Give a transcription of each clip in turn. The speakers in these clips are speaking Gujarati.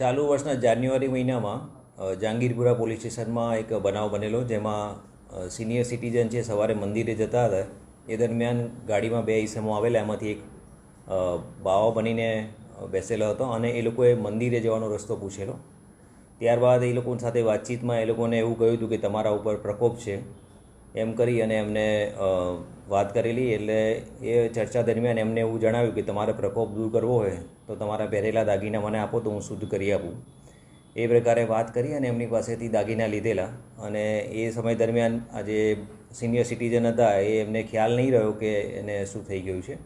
ચાલુ વર્ષના જાન્યુઆરી મહિનામાં જહાંગીરપુરા પોલીસ સ્ટેશનમાં એક બનાવ બનેલો, જેમાં સિનિયર સિટીઝન છે સવારે મંદિરે જતા હતા, એ દરમિયાન ગાડીમાં બે ઈસમો આવેલા, એમાંથી એક બાવા બનીને બેસેલો હતો અને એ લોકોએ મંદિરે જવાનો રસ્તો પૂછેલો. ત્યારબાદ એ લોકો સાથે વાતચીતમાં એ લોકોને એવું કહ્યું હતું કે તમારા ઉપર પ્રકોપ છે એમ કરી અને એમને વાત કરેલી એટલે એ ચર્ચા દરમિયાન એમને એવું જણાવ્યું કે તમારે પ્રકોપ દૂર કરવો હોય તો તમારા પહેરેલા દાગીના મને આપો તો હું શુદ્ધ કરી આપું. એ પ્રકારે વાત કરી અને એમની પાસેથી દાગીના લીધેલા અને એ સમય દરમિયાન આજે સિનિયર સિટીઝન હતા એ એમને ખ્યાલ નહીં રહ્યો કે એને શું થઈ ગયું છે.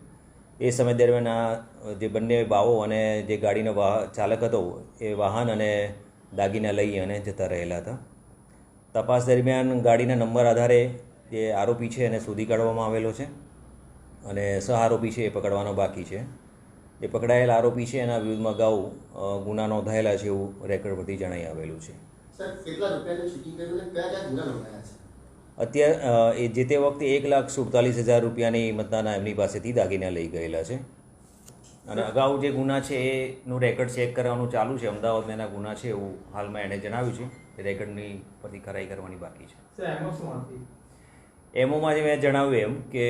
એ સમય દરમિયાન આ જે બંને બાવો અને જે ગાડીનો વાહ, ચાલક હતો એ વાહન અને દાગીના લઈ અને જતા રહેલા હતા. તપાસ દરમિયાન ગાડીના નંબર આધારે જે આરોપી છે એને શોધી કાઢવામાં આવેલો છે અને સહ આરોપી છે એ પકડવાનો બાકી છે. એ પકડાયેલ આરોપી છે એના વિરુદ્ધમાં અગાઉ ગુના નોંધાયેલા છે એવું રેકોર્ડ પરથી જણાઈ આવેલું છે. અત્યારે એ જે તે વખતે એક લાખ સુડતાલીસ હજાર રૂપિયાની મતદાના એમની પાસેથી દાગીના લઈ ગયેલા છે. અને અગાઉ જે ગુના છે એનું રેકોર્ડ ચેક કરવાનું ચાલુ છે અમદાવાદમાં એના ગુના છે એવું હાલમાં એણે જણાવ્યું છે. રેકોર્ડની પરથી ખરાઈ કરવાની બાકી છે. એમોમાં જે મેં જણાવ્યું એમ કે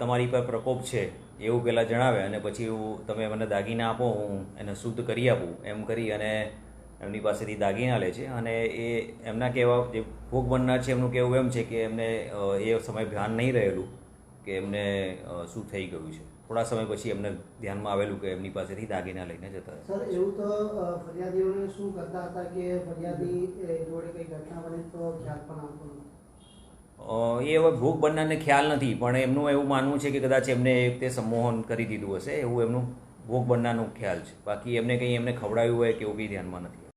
તમારી પર પ્રકોપ છે એવું પહેલાં જણાવે અને પછી એવું તમે મને દાગીના આપો હું એને શુદ્ધ કરી આપું એમ કરી અને એમની પાસેથી દાગીના લે છે. અને એ એમના કહેવા જે ભોગ બનનાર છે એમનું કહેવું એમ છે કે એમને એ સમય ધ્યાન નહીં રહેલું. કે એમને શું થઈ ગયું છે? થોડા સમય પછી એમને ધ્યાનમાં આવેલું કે એમની પાસેથી દાગીના લઈને જતા સર એવું તો ફરિયાદીઓને શું કરતા હતા કે ફરિયાદી એ જોડે કઈ ઘટના બને તો ખ્યાલ પણ આવતો એ હવે ભોગ બનનારને ખ્યાલ નથી પણ એમનું એવું માનવું છે કે કદાચ એમને એક તે સંમોહન કરી દીધું હશે એવું એમનું ભોગ બનનારનું ખ્યાલ છે. બાકી એમને કંઈ એમને ખવડાવ્યું હોય કે એવું કંઈ ધ્યાનમાં નથી